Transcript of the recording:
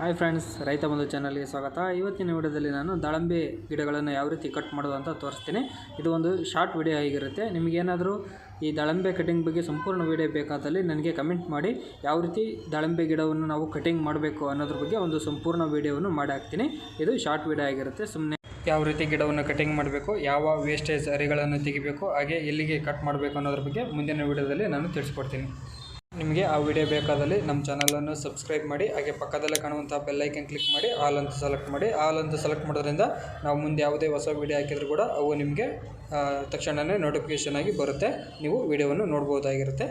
Hi friends, ರೈತ ಬಂಧು ಚಾನಲ್ಗೆ ಸ್ವಾಗತ. ಇವತ್ತಿನ ವಿಡಿಯೋದಲ್ಲಿ ನಾನು ದಾಳಂಬೆ ಗಿಡಗಳನ್ನು ಯಾವ ರೀತಿ ಕಟ್ ಮಾಡೋದು ಅಂತ ತೋರಿಸ್ತೀನಿ. ಇದು ಒಂದು ಶಾರ್ಟ್ ವಿಡಿಯೋ ಆಗಿರುತ್ತೆ. ನಿಮಗೇನಾದರೂ ಈ ದಾಳಂಬೆ ಕಟಿಂಗ್ ಬಗ್ಗೆ ಸಂಪೂರ್ಣ ವಿಡಿಯೋ ಬೇಕಾದಲ್ಲಿ ನನಗೆ ಕಮೆಂಟ್ ಮಾಡಿ ಯಾವ ರೀತಿ ದಾಳಂಬೆ ಗಿಡವನ್ನು ನಾವು ಕಟಿಂಗ್ ಮಾಡಬೇಕು ಅನ್ನೋದ್ರ ಬಗ್ಗೆ ಒಂದು ಸಂಪೂರ್ಣ ವಿಡಿಯೋವನ್ನು ಮಾಡಿ ಹಾಕ್ತೀನಿ. ಇದು ಶಾರ್ಟ್ ವಿಡಿಯೋ ಆಗಿರುತ್ತೆ. ಸುಮ್ಮನೆ ಯಾವ ರೀತಿ ಗಿಡವನ್ನು ಕಟಿಂಗ್ ಮಾಡಬೇಕು, ಯಾವ ವೇಸ್ಟೇಜ್ ಅರಿಗಳನ್ನು ತೆಗಿಬೇಕು, ಹಾಗೆ ಎಲ್ಲಿಗೆ ಕಟ್ ಮಾಡಬೇಕು ಅನ್ನೋದ್ರ ಬಗ್ಗೆ ಮುಂದಿನ ವಿಡಿಯೋದಲ್ಲಿ ನಾನು ತಿಳಿಸ್ಕೊಡ್ತೀನಿ. ನಿಮಗೆ ಆ ವಿಡಿಯೋ ಬೇಕಾದಲ್ಲಿ ನಮ್ಮ ಚಾನಲನ್ನು ಸಬ್ಸ್ಕ್ರೈಬ್ ಮಾಡಿ, ಹಾಗೆ ಪಕ್ಕದಲ್ಲೇ ಕಾಣುವಂಥ ಬೆಲ್ಲೈಕನ್ ಕ್ಲಿಕ್ ಮಾಡಿ ಆಲ್ ಅಂತ ಸೆಲೆಕ್ಟ್ ಮಾಡಿ. ಆಲ್ ಅಂತ ಸೆಲೆಕ್ಟ್ ಮಾಡೋದ್ರಿಂದ ನಾವು ಮುಂದೆ ಯಾವುದೇ ಹೊಸ ವಿಡಿಯೋ ಹಾಕಿದರೂ ಕೂಡ ಅವು ನಿಮಗೆ ತಕ್ಷಣವೇ ನೋಟಿಫಿಕೇಷನ್ ಆಗಿ ಬರುತ್ತೆ. ನೀವು ವಿಡಿಯೋವನ್ನು ನೋಡ್ಬೋದಾಗಿರುತ್ತೆ.